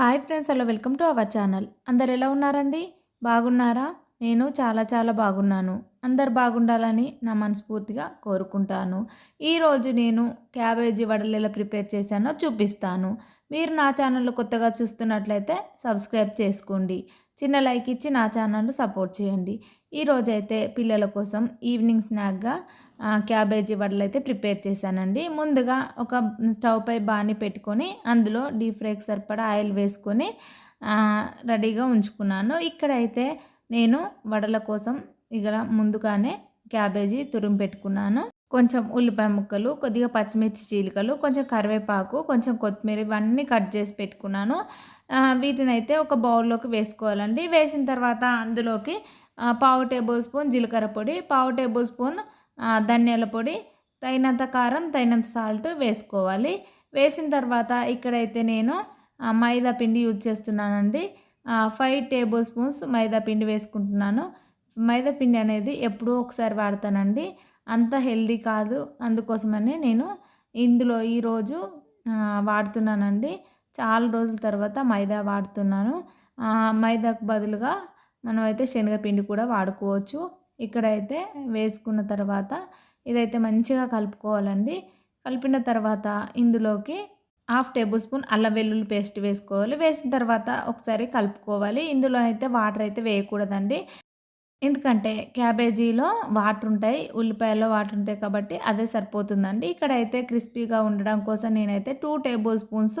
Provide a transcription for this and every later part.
Hi friends hello welcome to our channel. అందరు ఎలా ఉన్నారండి? బాగున్నారా? నేను చాలా చాలా బాగున్నాను. అందరు బాగుండాలని నా మనస్ఫూర్తిగా కోరుకుంటాను. ఈరోజు నేను క్యాబేజీ వడలు ఎలా ప్రిపేర్ చేశానో చూపిస్తాను. మీరు నా ఛానల్లో కొత్తగా చూస్తున్నట్లయితే సబ్స్క్రైబ్ చేసుకోండి. చిన్న లైక్ ఇచ్చి నా ఛానల్ను సపోర్ట్ చేయండి. ఈరోజైతే పిల్లల కోసం ఈవినింగ్ స్నాక్గా క్యాబేజీ వడలు అయితే ప్రిపేర్ చేశానండి. ముందుగా ఒక స్టవ్ పై బాణి పెట్టుకొని అందులో డీప్ ఫ్రైకి సరిపడా ఆయిల్ వేసుకొని రెడీగా ఉంచుకున్నాను. ఇక్కడైతే నేను వడల కోసం ఇక ముందుగానే క్యాబేజీ తురుము పెట్టుకున్నాను. కొంచెం ఉల్లిపాయ ముక్కలు కొద్దిగా పచ్చిమిర్చి చీలికలు కొంచెం కరివేపాకు కొంచెం కొత్తిమీర ఇవన్నీ కట్ చేసి పెట్టుకున్నాను. వీటిని అయితే ఒక బౌల్లోకి వేసుకోవాలండి. వేసిన తర్వాత అందులోకి పావు టేబుల్ స్పూన్ జీలకర్ర పొడి పావు టేబుల్ స్పూన్ ధనియాల పొడి తగినంత కారం తగినంత సాల్ట్ వేసుకోవాలి. వేసిన తర్వాత ఇక్కడైతే నేను మైదా పిండి యూజ్ చేస్తున్నానండి. ఫైవ్ టేబుల్ స్పూన్స్ మైదా పిండి వేసుకుంటున్నాను. మైదా పిండి అనేది ఎప్పుడూ ఒకసారి వాడతానండి. అంత హెల్దీ కాదు. అందుకోసమని నేను ఇందులో ఈరోజు వాడుతున్నానండి. చాలా రోజుల తర్వాత మైదా వాడుతున్నాను. మైదాకు బదులుగా మనం అయితే శనగపిండి కూడా వాడుకోవచ్చు. ఇక్కడైతే వేసుకున్న తర్వాత ఇదైతే మంచిగా కలుపుకోవాలండి. కలిపిన తర్వాత ఇందులోకి హాఫ్ టేబుల్ స్పూన్ అల్లం వెల్లుల్లి పేస్ట్ వేసుకోవాలి. వేసిన తర్వాత ఒకసారి కలుపుకోవాలి. ఇందులో అయితే వాటర్ అయితే వేయకూడదండి. ఎందుకంటే క్యాబేజీలో వాటర్ ఉంటాయి ఉల్లిపాయలో వాటర్ ఉంటాయి కాబట్టి అదే సరిపోతుందండి. ఇక్కడ అయితే క్రిస్పీగా ఉండడం కోసం నేనైతే టూ టేబుల్ స్పూన్స్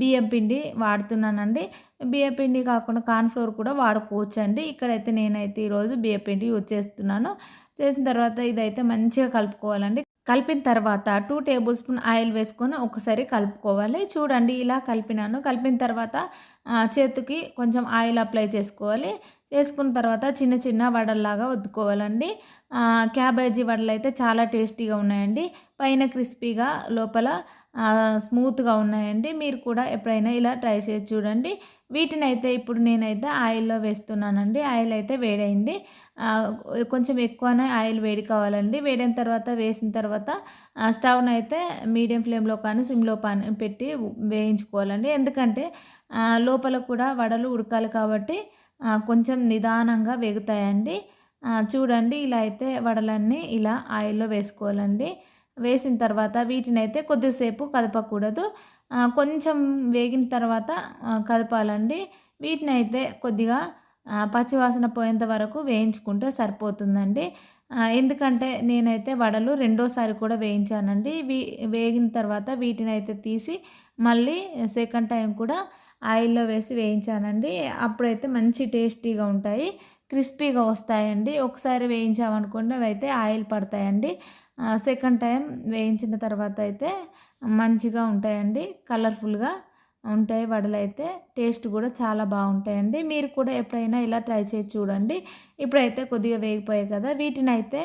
బియ్యం పిండి వాడుతున్నానండి. బియ్యం పిండి కాకుండా కార్న్ఫ్లోర్ కూడా వాడుకోవచ్చండి. ఇక్కడైతే నేనైతే ఈరోజు బియ్యం పిండి యూజ్ చేస్తున్నాను. చేసిన తర్వాత ఇదైతే మంచిగా కలుపుకోవాలండి. కలిపిన తర్వాత టూ టేబుల్ స్పూన్ ఆయిల్ వేసుకొని ఒకసారి కలుపుకోవాలి. చూడండి ఇలా కలిపినాను. కలిపిన తర్వాత చేతికి కొంచెం ఆయిల్ అప్లై చేసుకోవాలి. చేసుకున్న తర్వాత చిన్న చిన్న వడల్లాగా వద్దుకోవాలండి క్యాబేజీ వడలు అయితే చాలా టేస్టీగా ఉన్నాయండి. పైన క్రిస్పీగా లోపల స్మూత్గా ఉన్నాయండి. మీరు కూడా ఎప్పుడైనా ఇలా ట్రై చేసి చూడండి. వీటిని అయితే ఇప్పుడు నేనైతే ఆయిల్లో వేస్తున్నానండి. ఆయిల్ అయితే వేడైంది. కొంచెం ఎక్కువనే ఆయిల్ వేడి కావాలండి. వేడిన తర్వాత వేసిన తర్వాత స్టవ్ని అయితే మీడియం ఫ్లేమ్లో కానీ సిమ్లో పాని పెట్టి వేయించుకోవాలండి. ఎందుకంటే లోపల కూడా వడలు ఉడకాలి కాబట్టి కొంచెం నిదానంగా వేగుతాయండి. చూడండి ఇలా అయితే వడలన్నీ ఇలా ఆయిల్లో వేసుకోవాలండి. వేసిన తర్వాత వీటిని అయితే కొద్దిసేపు కదపకూడదు. కొంచెం వేగిన తర్వాత కదపాలండి. వీటిని అయితే కొద్దిగా పచ్చివాసన పోయేంత వరకు వేయించుకుంటే సరిపోతుందండి. ఎందుకంటే నేనైతే వడలు రెండోసారి కూడా వేయించానండి. వేగిన తర్వాత వీటిని అయితే తీసి మళ్ళీ సెకండ్ టైం కూడా ఆయిల్లో వేసి వేయించానండి. అప్పుడైతే మంచి టేస్టీగా ఉంటాయి. క్రిస్పీగా వస్తాయండి. ఒకసారి వేయించామనుకోండి అవి అయితే ఆయిల్ పడతాయండి. సెకండ్ టైం వేయించిన తర్వాత అయితే మంచిగా ఉంటాయండి. కలర్ఫుల్గా ఉంటాయి వడలు అయితే టేస్ట్ కూడా చాలా బాగుంటాయండి. మీరు కూడా ఎప్పుడైనా ఇలా ట్రై చేసి చూడండి. ఇప్పుడైతే కొద్దిగా వేగిపోయాయి కదా. వీటిని అయితే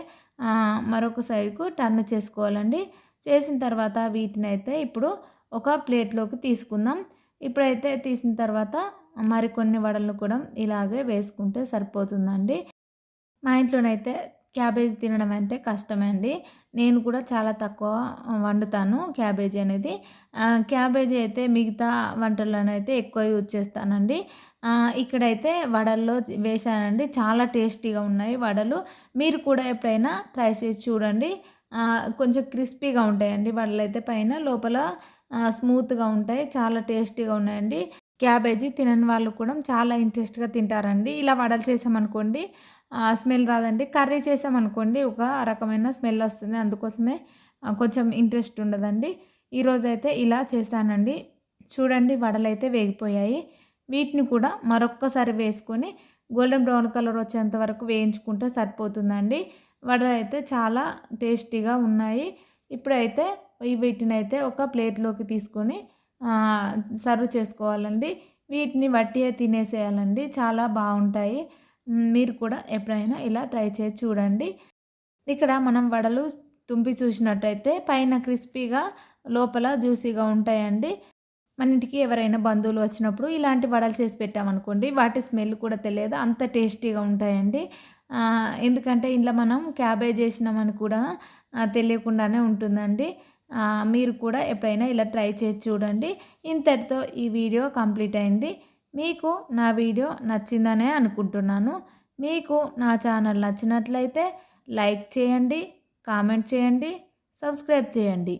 మరొక సైడ్కు టర్న్ చేసుకోవాలండి. చేసిన తర్వాత వీటిని అయితే ఇప్పుడు ఒక ప్లేట్లోకి తీసుకుందాం. ఇప్పుడైతే తీసిన తర్వాత మరికొన్ని వడలను కూడా ఇలాగే వేసుకుంటే సరిపోతుందండి. మా ఇంట్లోనైతే క్యాబేజ్ తినడం అంటే కష్టమండి నేను కూడా చాలా తక్కువ వండుతాను క్యాబేజీ అనేది. క్యాబేజీ అయితే మిగతా వంటల్లోనైతే ఎక్కువ యూజ్ చేస్తానండి. ఇక్కడైతే వడల్లో వేసానండి చాలా టేస్టీగా ఉన్నాయి వడలు. మీరు కూడా ఎప్పుడైనా ట్రై చేసి చూడండి. కొంచెం క్రిస్పీగా ఉంటాయండి వడలు అయితే పైన. లోపల స్మూత్గా ఉంటాయి. చాలా టేస్టీగా ఉన్నాయండి. క్యాబేజీ తినని వాళ్ళు కూడా చాలా ఇంట్రెస్ట్గా తింటారండి. ఇలా వడలు చేసామనుకోండి స్మెల్ రాదండి. కర్రీ చేసామనుకోండి ఒక రకమైన స్మెల్ వస్తుంది. అందుకోసమే కొంచెం ఇంట్రెస్ట్ ఉండదండి. ఈరోజు అయితే ఇలా చేశానండి. చూడండి వడలు అయితే వేగిపోయాయి. వీటిని కూడా మరొక్కసారి వేసుకొని గోల్డెన్ బ్రౌన్ కలర్ వచ్చేంత వరకు వేయించుకుంటే సరిపోతుందండి. వడలు అయితే చాలా టేస్టీగా ఉన్నాయి. ఇప్పుడైతే వీటినైతే అయితే ఒక ప్లేట్లోకి తీసుకొని సర్వ్ చేసుకోవాలండి. వీటిని వట్టిగా తినేసేయాలండి. చాలా బాగుంటాయి. మీరు కూడా ఎప్పుడైనా ఇలా ట్రై చేసి చూడండి. ఇక్కడ మనం వడలు తుంపి చూసినట్టయితే పైన క్రిస్పీగా లోపల జ్యూసీగా ఉంటాయండి. మన ఇంటికి ఎవరైనా బంధువులు వచ్చినప్పుడు ఇలాంటి వడలు చేసి పెట్టామనుకోండి వాటి స్మెల్ కూడా తెలియదు. అంత టేస్టీగా ఉంటాయండి. ఎందుకంటే ఇంట్లో మనం క్యాబేజ్ చేసినామని కూడా తెలియకుండానే ఉంటుందండి. మీరు కూడా ఎప్పుడైనా ఇలా ట్రై చేసి చూడండి. ఇంతటితో ఈ వీడియో కంప్లీట్ అయింది. మీకు నా వీడియో నచ్చిందనే అనుకుంటున్నాను. మీకు నా ఛానల్ నచ్చినట్లయితే లైక్ చేయండి కామెంట్ చేయండి సబ్స్క్రైబ్ చేయండి.